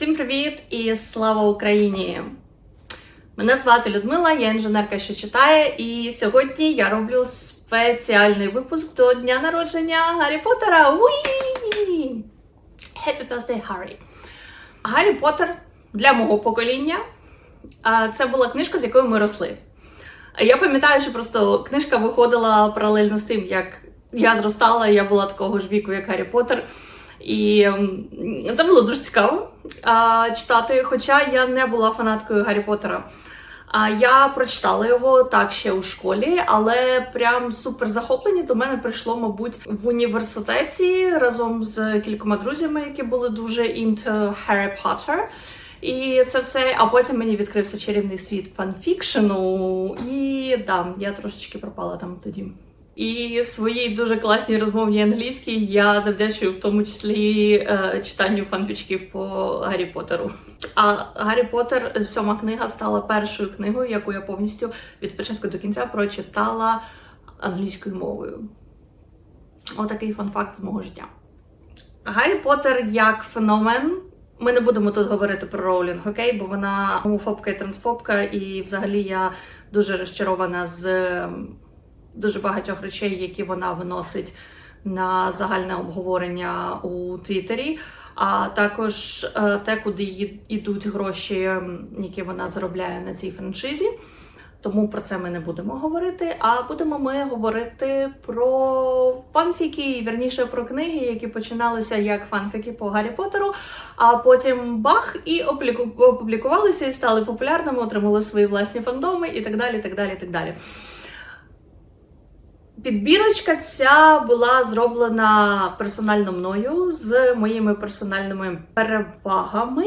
Всім привіт і слава Україні! Мене звати Людмила, я інженерка, що читає, і сьогодні я роблю спеціальний випуск до дня народження Гаррі Поттера. Уї! Happy birthday, Harry! Гаррі Поттер для мого покоління. Це була книжка, з якою ми росли. Я пам'ятаю, що просто книжка виходила паралельно з тим, як я зростала, я була такого ж віку, як Гаррі Поттер. І це було дуже цікаво а, читати, хоча я не була фанаткою Гаррі Поттера. А я прочитала його так ще у школі, але прям супер захоплення до мене прийшло, мабуть, в університеті разом з кількома друзями, які були дуже into Harry Potter. І це все. А потім мені відкрився чарівний світ фанфікшену, і да, я трошечки пропала там тоді. І своїй дуже класній розмовній англійській я завдячую в тому числі е, читанню фанфічків по Гаррі Поттеру. А Гаррі Поттер, сьома книга, стала першою книгою, яку я повністю від початку до кінця прочитала англійською мовою. Отакий фан-факт з мого життя. Гаррі Поттер як феномен. Ми не будемо тут говорити про Роулінг, окей, бо вона гомофобка і трансфобка, і взагалі я дуже розчарована з ем, дуже багатьох речей, які вона виносить на загальне обговорення у Твіттері, а також е, те, куди йдуть гроші, які вона заробляє на цій франшизі. Тому про це ми не будемо говорити. А будемо ми говорити про фанфіки, вірніше про книги, які починалися як фанфіки по Гаррі Поттеру, а потім бах і опублікувалися і стали популярними, отримали свої власні фандоми і так далі. так далі, так далі. Підбірочка ця була зроблена персонально мною з моїми персональними перевагами.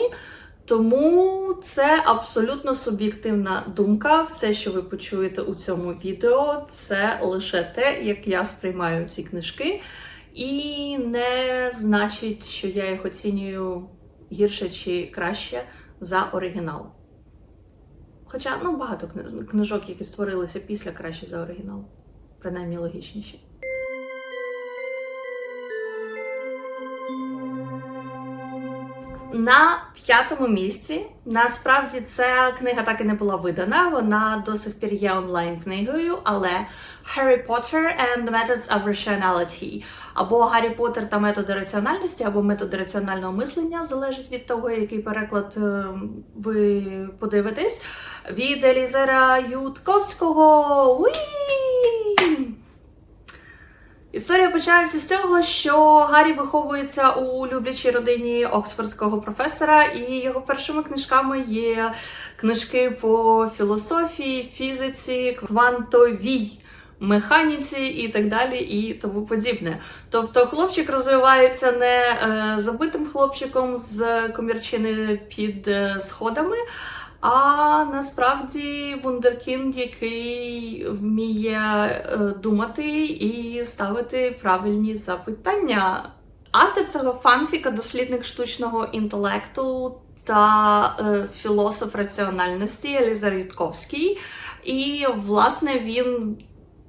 Тому це абсолютно суб'єктивна думка. Все, що ви почуєте у цьому відео, це лише те, як я сприймаю ці книжки, і не значить, що я їх оцінюю гірше чи краще за оригінал. Хоча ну, багато книжок, які створилися після краще за оригінал, принаймні логічніші. На п'ятому місці насправді ця книга так і не була видана. Вона до сих пір є онлайн книгою, але Harry Potter and Methods of Rationality або Гаррі Поттер та методи раціональності, або методи раціонального мислення залежить від того, який переклад е, ви подивитесь. Від Елізера Ютковського. Уі! Історія починається з того, що Гаррі виховується у люблячій родині оксфордського професора, і його першими книжками є книжки по філософії, фізиці, квантовій механіці і так далі, і тому подібне. Тобто хлопчик розвивається не е, забитим хлопчиком з комірчини під е, сходами. А насправді вундеркінд, який вміє е, думати і ставити правильні запитання. Автор цього фанфіка дослідник штучного інтелекту та е, філософ раціональності Елізар Ютковський. І, власне, він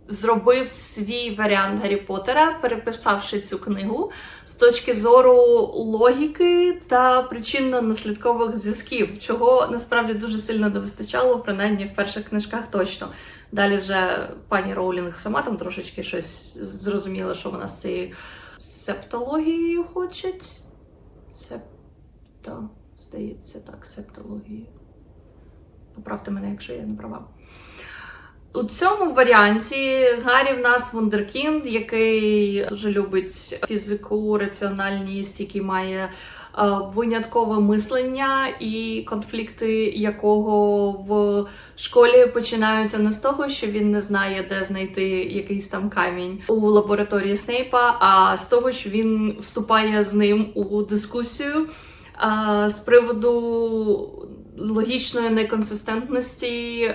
зробив свій варіант Гаррі Поттера, переписавши цю книгу з точки зору логіки та причинно-наслідкових зв'язків, чого насправді дуже сильно не вистачало, принаймні в перших книжках точно. Далі вже пані Роулінг сама там трошечки щось зрозуміла, що вона з цією септологією хоче. Септа, здається, так, септологією. Поправте мене, якщо я не права. У цьому варіанті Гаррі в нас вундеркінд, який дуже любить фізику, раціональність, який має е, виняткове мислення, і конфлікти якого в школі починаються не з того, що він не знає, де знайти якийсь там камінь у лабораторії Снейпа, а з того, що він вступає з ним у дискусію е, з приводу логічної неконсистентності.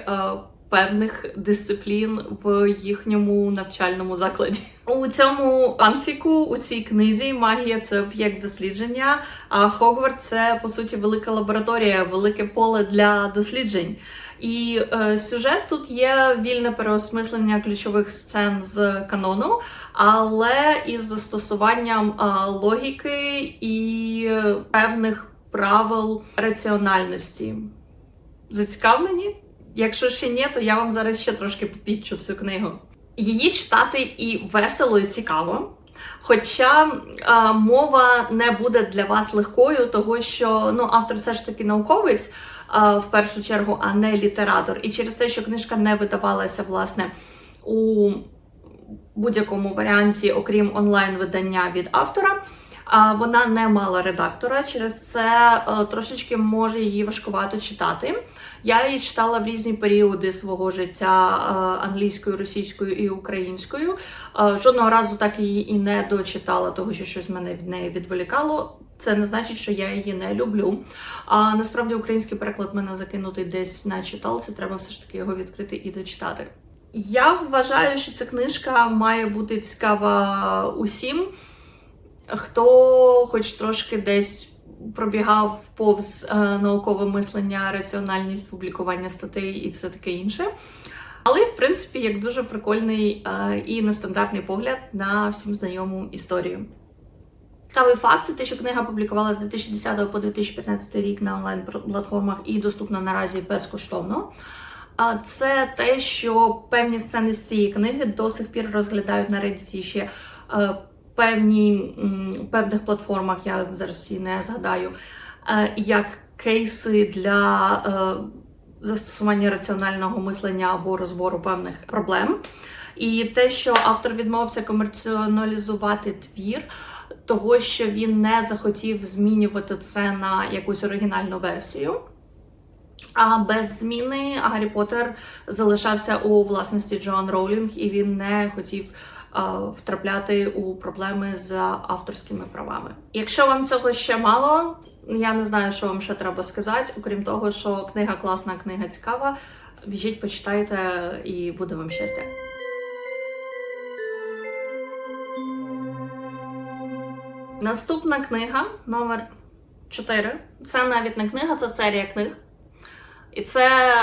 Певних дисциплін в їхньому навчальному закладі. У цьому анфіку, у цій книзі магія це об'єкт дослідження, а Хогвартс це по суті велика лабораторія, велике поле для досліджень. І е, сюжет тут є вільне переосмислення ключових сцен з канону, але із застосуванням е, логіки і певних правил раціональності. Зацікавлені? Якщо ще ні, то я вам зараз ще трошки попідчу цю книгу. Її читати і весело, і цікаво. Хоча е, мова не буде для вас легкою, того що ну, автор все ж таки науковець е, в першу чергу, а не літератор. І через те, що книжка не видавалася власне у будь-якому варіанті, окрім онлайн-видання від автора. Вона не мала редактора, через це е, трошечки може її важкувато читати. Я її читала в різні періоди свого життя е, англійською, російською і українською. Е, жодного разу так її і не дочитала, того що щось мене від неї відволікало. Це не значить, що я її не люблю. А насправді український переклад мене закинутий десь на читалці, треба все ж таки його відкрити і дочитати. Я вважаю, що ця книжка має бути цікава усім, хто хоч трошки десь пробігав повз е, наукове мислення, раціональність публікування статей і все таке інше. Але, в принципі, як дуже прикольний е, і нестандартний погляд на всім знайому історію. Цікавий факт це те, що книга публікувалася з 2010 по 2015 рік на онлайн-платформах і доступна наразі безкоштовно. Це те, що певні сцени з цієї книги до сих пір розглядають на Reddit ще е, певні певних платформах, я зараз всі не згадаю, е, як кейси для е, застосування раціонального мислення або розбору певних проблем. І те, що автор відмовився комерціоналізувати твір, того, що він не захотів змінювати це на якусь оригінальну версію. А без зміни Гаррі Поттер залишався у власності Джоан Роулінг, і він не хотів втрапляти у проблеми з авторськими правами. Якщо вам цього ще мало, я не знаю, що вам ще треба сказати, окрім того, що книга класна, книга цікава. Біжіть, почитайте, і буде вам щастя. Наступна книга номер 4. Це навіть не книга, це серія книг. І це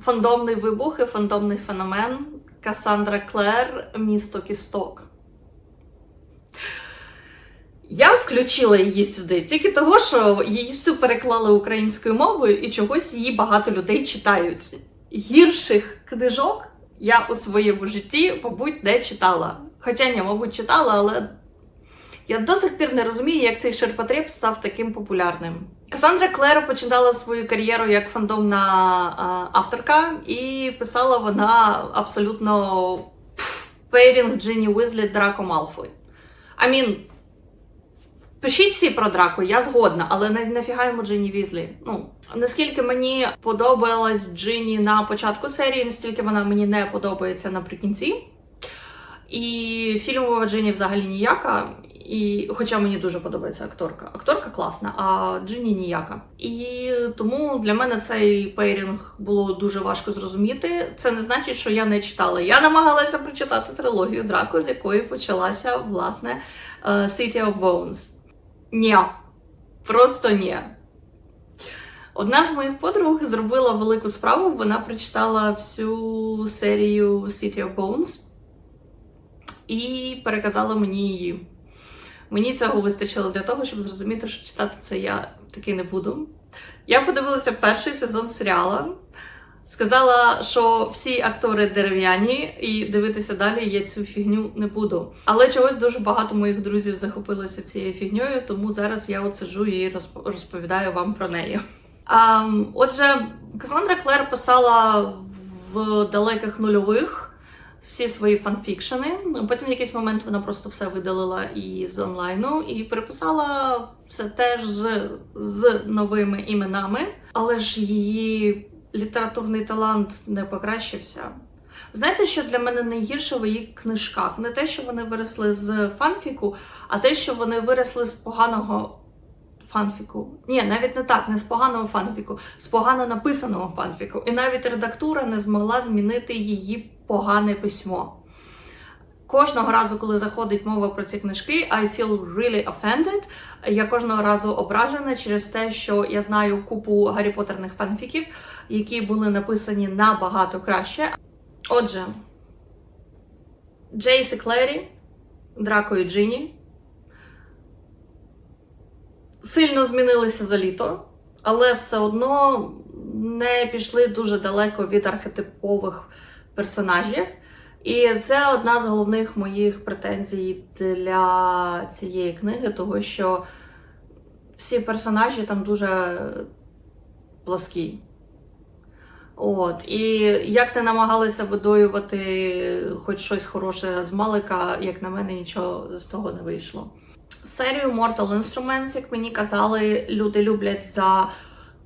фандомний вибух і фандомний феномен Касандра Клер Місто Кісток. Я включила її сюди тільки того, що її всю переклали українською мовою і чогось її багато людей читають. Гірших книжок я у своєму житті, мабуть, не читала. Хоча ні, мабуть, читала, але я до сих пір не розумію, як цей ширпотреб став таким популярним. Касандра Клер починала свою кар'єру як фандомна а, авторка, і писала вона абсолютно пейрінг Джині Уизлі Драко Малфой. I mean, пишіть всі про Драко, я згодна, але не нафіга йому Джині Візлі. Ну, наскільки мені подобалась Джині на початку серії, настільки вона мені не подобається наприкінці. І фільмова Джині взагалі ніяка. І, Хоча мені дуже подобається акторка. Акторка класна, а Джині ніяка. І тому для мене цей пейрінг було дуже важко зрозуміти. Це не значить, що я не читала. Я намагалася прочитати трилогію Драко, з якої почалася власне е, City of Bones. Ні, просто ні. Одна з моїх подруг зробила велику справу. Вона прочитала всю серію City of Bones і переказала мені її. Мені цього вистачило для того, щоб зрозуміти, що читати це я таки не буду. Я подивилася перший сезон серіала, сказала, що всі актори дерев'яні, і дивитися далі я цю фігню не буду. Але чогось дуже багато моїх друзів захопилися цією фігньою, тому зараз я от сиджу і розповідаю вам про неї. А, Отже, Касандра Клер писала в далеких нульових всі свої фанфікшени. Потім в якийсь момент вона просто все видалила із онлайну і переписала все теж з, з новими іменами, але ж її літературний талант не покращився. Знаєте, що для мене найгірше в її книжках? Не те, що вони виросли з фанфіку, а те, що вони виросли з поганого фанфіку. Ні, навіть не так, не з поганого фанфіку, з погано написаного фанфіку. І навіть редактура не змогла змінити її погане письмо. Кожного разу, коли заходить мова про ці книжки, I feel really offended. Я кожного разу ображена через те, що я знаю купу Гаррі Поттерних фанфіків, які були написані набагато краще. Отже, Джейс і Клері, Драко і Джині. Сильно змінилися за літо, але все одно не пішли дуже далеко від архетипових персонажів. І це одна з головних моїх претензій для цієї книги, того що всі персонажі там дуже пласкі. От, і як не намагалися видоювати хоч щось хороше з Малика, як на мене, нічого з того не вийшло. Серію Mortal Instruments, як мені казали, люди люблять за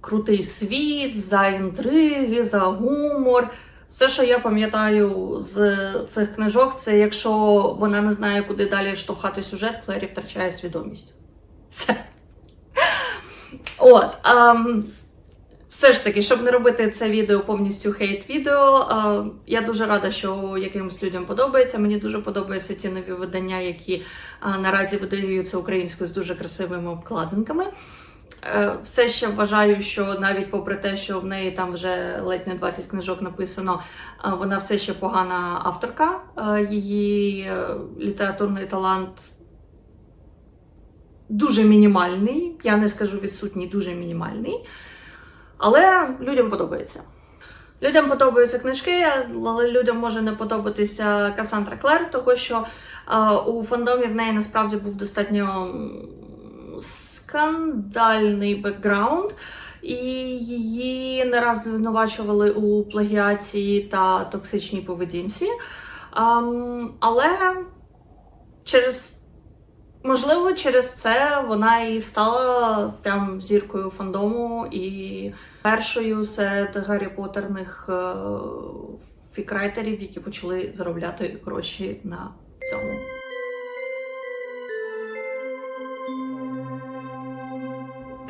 крутий світ, за інтриги, за гумор. Все, що я пам'ятаю з цих книжок, це якщо вона не знає, куди далі штовхати сюжет, Клері втрачає свідомість. Все. От. ем, все ж таки, щоб не робити це відео повністю хейт-відео, е, я дуже рада, що якимось людям подобається. Мені дуже подобаються ті нові видання, які е, наразі видаються українською з дуже красивими обкладинками. Е, Все ще вважаю, що навіть попри те, що в неї там вже ледь не 20 книжок написано, вона все ще погана авторка. Її літературний талант дуже мінімальний. Я не скажу відсутній, дуже мінімальний. Але людям подобається. Людям подобаються книжки, але людям може не подобатися Касандра Клер, тому що е, у фандомі в неї насправді був достатньо скандальний бекграунд, і її не раз звинувачували у плагіації та токсичній поведінці. Ем, але через Можливо, через це вона і стала прям зіркою фандому і першою серед Гаррі Поттерних е, фікрайтерів, які почали заробляти гроші на цьому.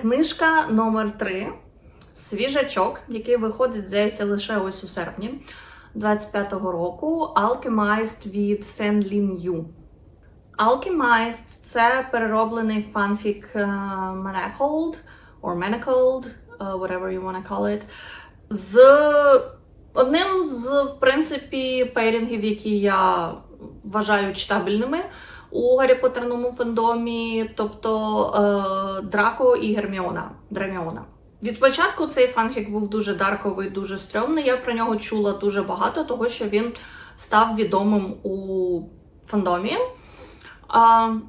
Книжка номер 3 Свіжачок, який виходить, здається, лише ось у серпні 25-го року. Alchemist від Сен Лін Ю. Alchemist – це перероблений фанфік е, Manacled, or Manacled, е, whatever you want to call it, з одним з, в принципі, пейрінгів, які я вважаю читабельними у Гаррі Поттерному фандомі, тобто е, Драко і Герміона. Дреміона. Від початку цей фанфік був дуже дарковий, дуже стрьомний. Я про нього чула дуже багато, того що він став відомим у фандомі.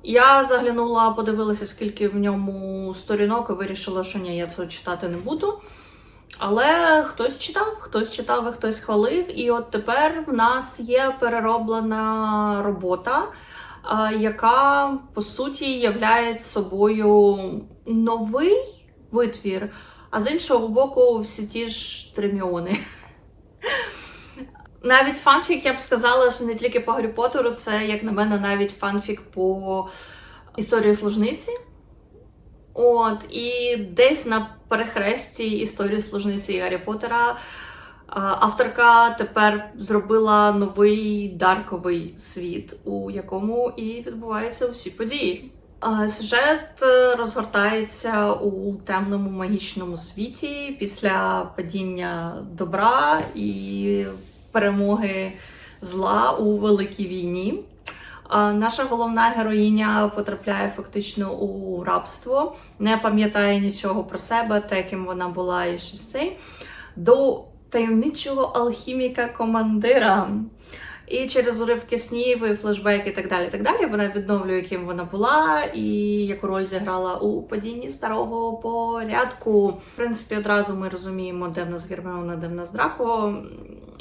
Я заглянула, подивилася, скільки в ньому сторінок, і вирішила, що ні, я це читати не буду. Але хтось читав, хтось читав, і хтось хвалив. І от тепер в нас є перероблена робота, яка по суті являє собою новий витвір, а з іншого боку, всі ті ж триміони. Навіть фанфік, я б сказала, що не тільки по Гаррі Поттеру, це, як на мене, навіть фанфік по історії служниці. От, і десь на перехресті історії служниці і Гаррі Поттера авторка тепер зробила новий дарковий світ, у якому і відбуваються усі події. Сюжет е, розгортається у темному магічному світі після падіння добра і перемоги зла у великій війні. Наша головна героїня потрапляє фактично у рабство, не пам'ятає нічого про себе, те, ким вона була і цей, до таємничого алхіміка-командира. І через уривки снів, і флешбеки і так далі, так далі, вона відновлює, ким вона була, і яку роль зіграла у падінні старого порядку. В принципі, одразу ми розуміємо, де в нас Герміона, де в нас Драко.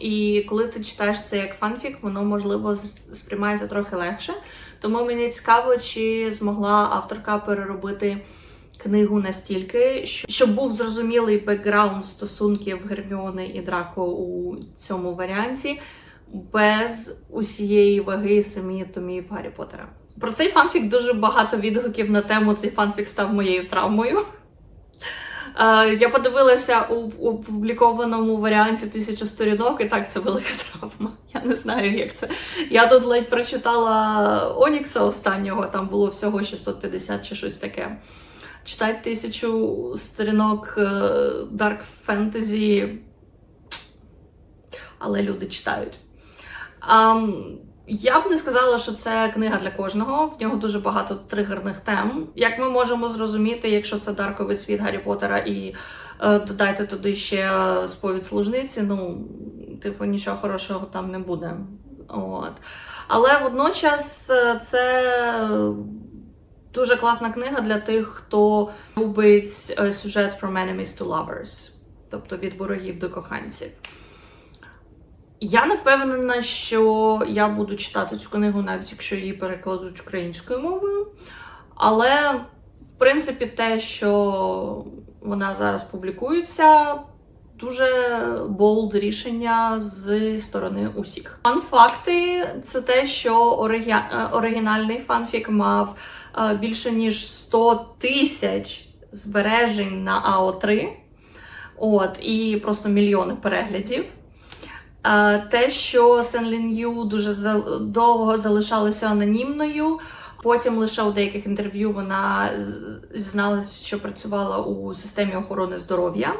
І коли ти читаєш це як фанфік, воно можливо сприймається трохи легше. Тому мені цікаво, чи змогла авторка переробити книгу настільки, щоб був зрозумілий бекграунд стосунків Герміони і Драко у цьому варіанті, без усієї ваги самі томів Гаррі Поттера. Про цей фанфік дуже багато відгуків на тему цей фанфік став моєю травмою. Е, Я подивилася у опублікованому варіанті тисяча сторінок, і так це велика травма. Я не знаю, як це. Я тут ледь прочитала Онікса останнього, там було всього 650 чи щось таке. Читати тисячу сторінок е, Dark Fantasy, але люди читають. Um, Я б не сказала, що це книга для кожного. В нього дуже багато тригерних тем. Як ми можемо зрозуміти, якщо це дарковий світ Гаррі Поттера і е, додайте туди ще сповідь служниці, ну, типу, нічого хорошого там не буде. От. Але водночас е, це дуже класна книга для тих, хто любить е, сюжет From Enemies to Lovers, тобто від ворогів до коханців. Я не впевнена, що я буду читати цю книгу, навіть якщо її перекладуть українською мовою. Але, в принципі, те, що вона зараз публікується, дуже болд рішення з сторони усіх. Фан-факти це те, що оригя... е, оригінальний фанфік мав е, більше ніж 100 тисяч збережень на АО3. От, і просто мільйони переглядів. Те, що Сен Лін Ю дуже довго залишалася анонімною. Потім лише у деяких інтерв'ю вона зізналася, що працювала у системі охорони здоров'я.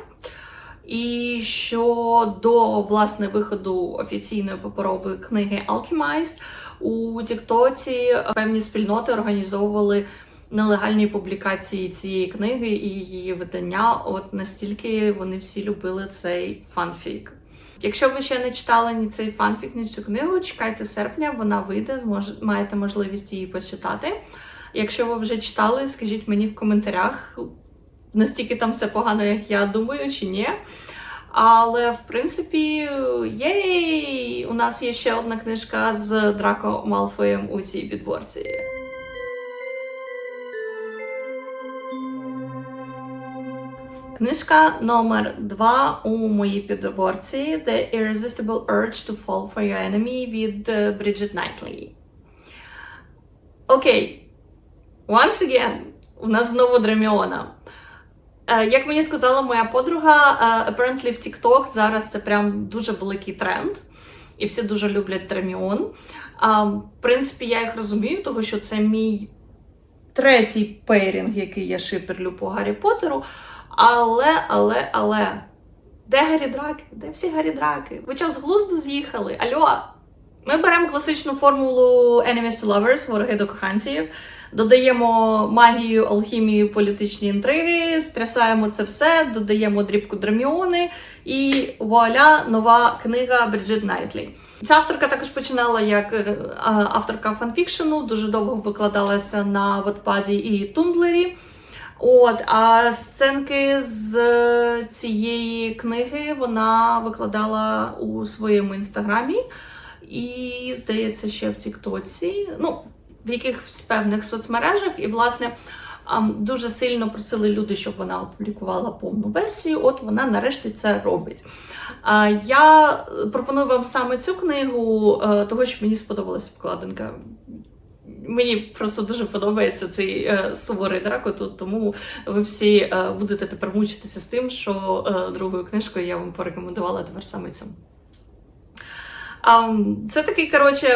І що до власне виходу офіційної паперової книги Alchemist у Тіктоці певні спільноти організовували нелегальні публікації цієї книги і її видання. От настільки вони всі любили цей фанфік. Якщо ви ще не читали ні цей фанфік, ні цю книгу, чекайте серпня, вона вийде, змож... маєте можливість її почитати. Якщо ви вже читали, скажіть мені в коментарях, настільки там все погано, як я думаю, чи ні. Але в принципі, єй! У нас є ще одна книжка з Драко Малфоєм у цій підборці. Книжка номер 2 у моїй підборці The Irresistible Urge to Fall for Your Enemy від е, Bridget Knightley. Окей. Once again, у нас знову Дреміона. Е, Як мені сказала моя подруга, е, apparently в TikTok зараз це прям дуже великий тренд, і всі дуже люблять Дреміон. В принципі, я їх розумію, тому що це мій третій пейрінг, який я шиперлю по Гаррі Поттеру. Але, але, але. Де Гаррі Драки? Де всі Гаррі Драки? Ви з глузду з'їхали? Альо? Ми беремо класичну формулу Enemies to Lovers, вороги до коханців, додаємо магію, алхімію, політичні інтриги, стрясаємо це все, додаємо дрібку Драміони і вуаля, нова книга Бриджит Найтлі. Ця авторка також починала як е, авторка фанфікшену, дуже довго викладалася на Вотпаді і Тумблері. От, а сценки з е, цієї книги вона викладала у своєму інстаграмі і, здається, ще в Тіктоці, ну, в якихось певних соцмережах. І, власне, дуже сильно просили люди, щоб вона опублікувала повну версію. От вона нарешті це робить. Я пропоную вам саме цю книгу, е, того що мені сподобалась обкладинка. Мені просто дуже подобається цей е, суворий драко, тут, тому ви всі е, будете тепер мучитися з тим, що е, другою книжкою я вам порекомендувала тепер саме цю. Um, це такий, коротше,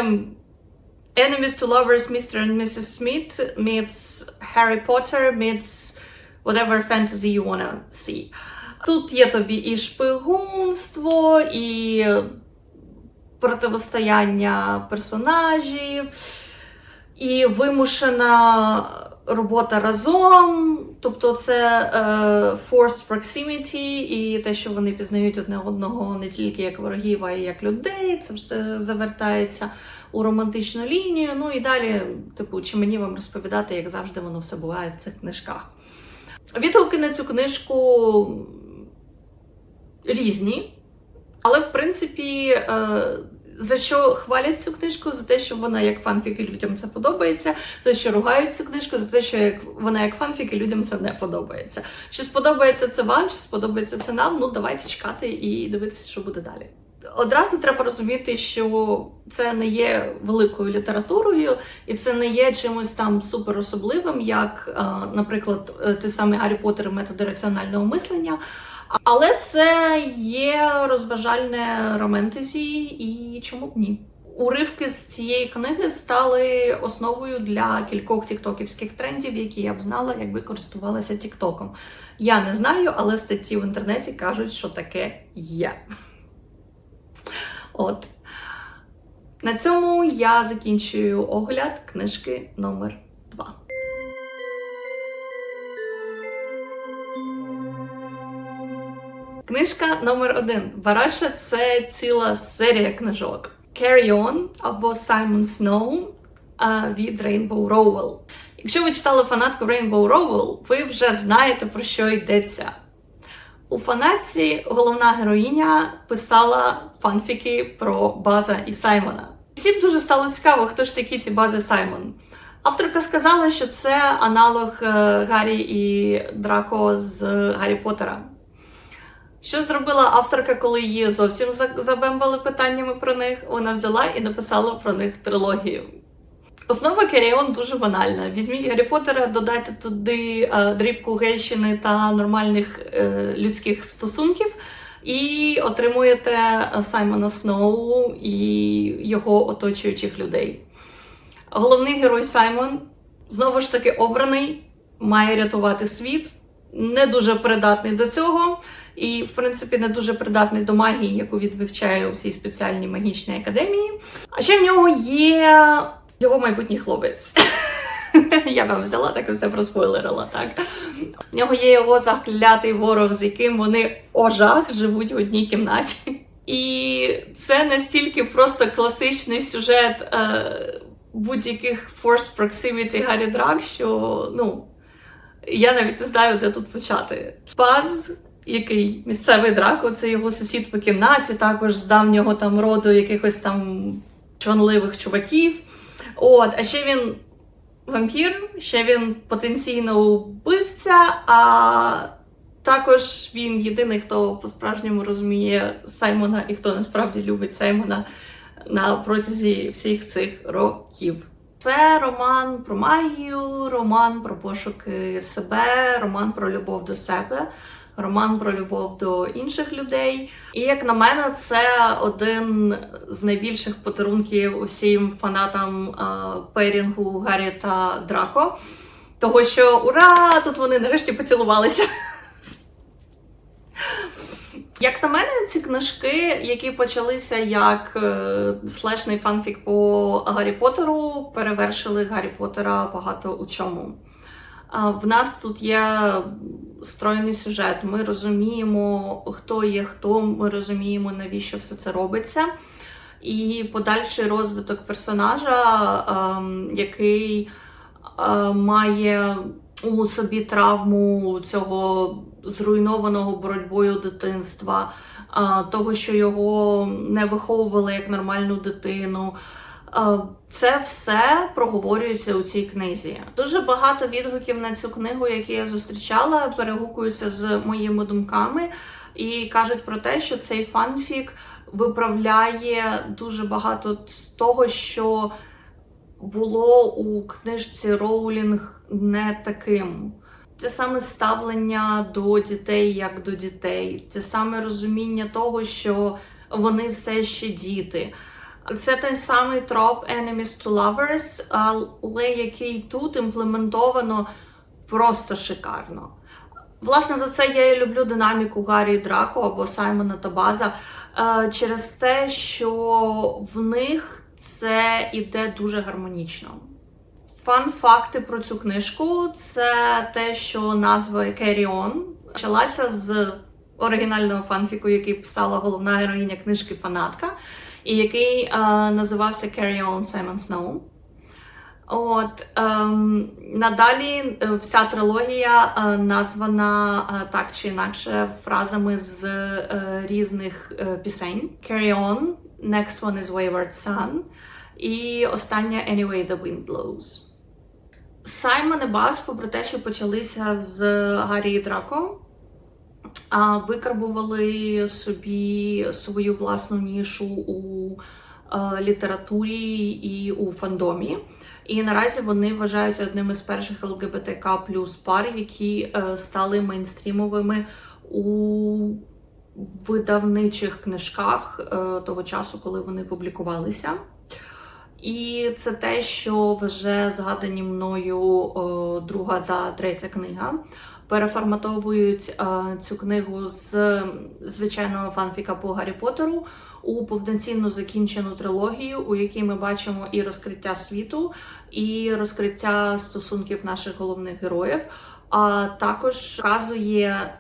Enemies to Lovers Mr. and Mrs. Smith meets Harry Potter meets whatever fantasy you wanna see. Тут є тобі і шпигунство, і противостояння персонажів, і вимушена робота разом. Тобто це е, forced proximity і те, що вони пізнають одне одного не тільки як ворогів, а й як людей. Це все завертається у романтичну лінію. Ну і далі, типу, чи мені вам розповідати, як завжди воно все буває в цих книжках. Відгуки на цю книжку різні, але в принципі. Е, за що хвалять цю книжку? За те, що вона як фанфік і людям це подобається, за що ругають цю книжку, за те, що як вона як фанфік і людям це не подобається. Чи сподобається це вам, чи сподобається це нам? Ну давайте чекати і дивитися, що буде далі. Одразу треба розуміти, що це не є великою літературою, і це не є чимось там супер особливим, як, наприклад, е, той самий Гаррі Поттер і методи раціонального мислення. Але це є розважальне романтезі, і чому б ні? Уривки з цієї книги стали основою для кількох тіктоківських трендів, які я б знала, якби користувалася Тіктоком. Я не знаю, але статті в інтернеті кажуть, що таке є. От. На цьому я закінчую огляд книжки номер Книжка номер 1. Бараша це ціла серія книжок. Carry On або Simon Snow від Rainbow Rowell. Якщо ви читали фанатку Rainbow Rowell, ви вже знаєте про що йдеться. У фанатці головна героїня писала фанфіки про База і Саймона. Всім дуже стало цікаво, хто ж такі ці бази Саймон. Авторка сказала, що це аналог е, Гаррі і Драко з Гаррі Поттера. Що зробила авторка, коли її зовсім за- забембали питаннями про них? Вона взяла і написала про них трилогію. Основа Керіон дуже банальна. Візьміть Гаррі Поттера, додайте туди е, дрібку гейщини та нормальних е, людських стосунків, і отримуєте е, Саймона Сноу і його оточуючих людей. Головний герой Саймон знову ж таки обраний, має рятувати світ, не дуже придатний до цього, і, в принципі, не дуже придатний до магії, яку він вивчає у всій спеціальній магічній академії. А ще в нього є його майбутній хлопець. Я вам взяла так і все проспойлерила, так. В нього є його заклятий ворог, з яким вони ожах живуть в одній кімнаті. І це настільки просто класичний сюжет е, будь-яких Force Proximity Гаррі Драк, що ну, я навіть не знаю, де тут почати. Паз, який місцевий драко, це його сусід по кімнаті, також з давнього там роду якихось там чванливих чуваків. От, а ще він вампір, ще він потенційно вбивця, а також він єдиний, хто по-справжньому розуміє Саймона і хто насправді любить Саймона на протязі всіх цих років. Це роман про магію, роман про пошуки себе, роман про любов до себе, роман про любов до інших людей. І як на мене, це один з найбільших подарунків усім фанатам а, пейрінгу Гаррі та Драко. Того, що ура! Тут вони нарешті поцілувалися. Як на мене, ці книжки, які почалися як е, слешний фанфік по Гаррі Поттеру, перевершили Гаррі Поттера багато у чому. В нас тут є стройний сюжет. Ми розуміємо, хто є хто, ми розуміємо, навіщо все це робиться. І подальший розвиток персонажа, ем, який е, має у собі травму цього зруйнованого боротьбою дитинства, а, того, що його не виховували як нормальну дитину. Це все проговорюється у цій книзі. Дуже багато відгуків на цю книгу, які я зустрічала, перегукуються з моїми думками і кажуть про те, що цей фанфік виправляє дуже багато з того, що було у книжці Роулінг не таким. Те саме ставлення до дітей як до дітей, те саме розуміння того, що вони все ще діти. Це той самий троп Enemies to Lovers, але який тут імплементовано просто шикарно. Власне, за це я і люблю динаміку Гаррі Драко або Саймона та База е, через те, що в них це іде дуже гармонічно. Фан-факти про цю книжку це те, що назва Carry On почалася з оригінального фанфіку, який писала головна героїня книжки Фанатка, і який е, називався Carry On Simon Snow. От ем, надалі е, вся трилогія е, названа е, так чи інакше фразами з е, різних е, пісень: Carry On, Next One is Wayward Sun і остання Anyway the Wind Blows. Саймон і Бас, попри те, що почалися з Гаррі і Драко, а, викарбували собі свою власну нішу у е, літературі і у фандомі. І наразі вони вважаються одним із перших ЛГБТК плюс пар, які е, стали мейнстрімовими у видавничих книжках е, того часу, коли вони публікувалися. І це те, що вже згадані мною друга та третя книга. Переформатовують е, цю книгу з звичайного фанфіка по Гаррі Поттеру у повноцінну закінчену трилогію, у якій ми бачимо і розкриття світу, і розкриття стосунків наших головних героїв. А також показує,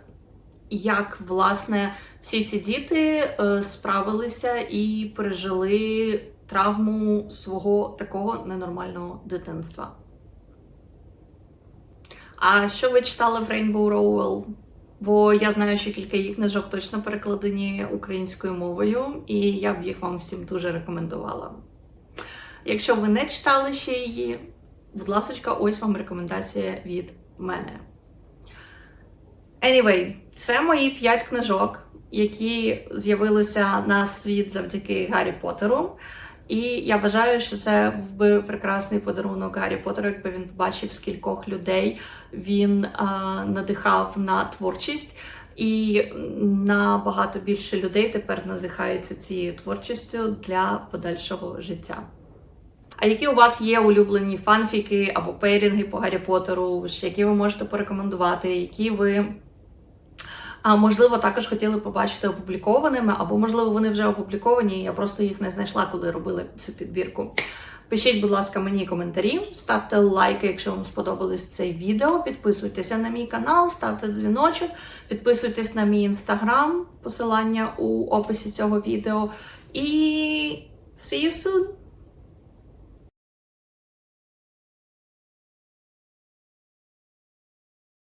як власне всі ці діти е, справилися і пережили травму свого такого ненормального дитинства. А що ви читали в Rainbow Rowell? Бо я знаю, що кілька їх книжок точно перекладені українською мовою, і я б їх вам всім дуже рекомендувала. Якщо ви не читали ще її, будь ласка, ось вам рекомендація від мене. Anyway, це мої п'ять книжок, які з'явилися на світ завдяки Гаррі Поттеру. І я вважаю, що це був би прекрасний подарунок Гаррі Поттеру, якби він побачив, скількох людей він а, надихав на творчість. І набагато більше людей тепер надихаються цією творчістю для подальшого життя. А які у вас є улюблені фанфіки або пейрінги по Гаррі Поттеру, які ви можете порекомендувати, які ви а можливо, також хотіли побачити опублікованими, або, можливо, вони вже опубліковані, і я просто їх не знайшла, коли робили цю підбірку. Пишіть, будь ласка, мені коментарі, ставте лайки, якщо вам сподобалось це відео. Підписуйтеся на мій канал, ставте дзвіночок, підписуйтесь на мій інстаграм, посилання у описі цього відео. І see you soon!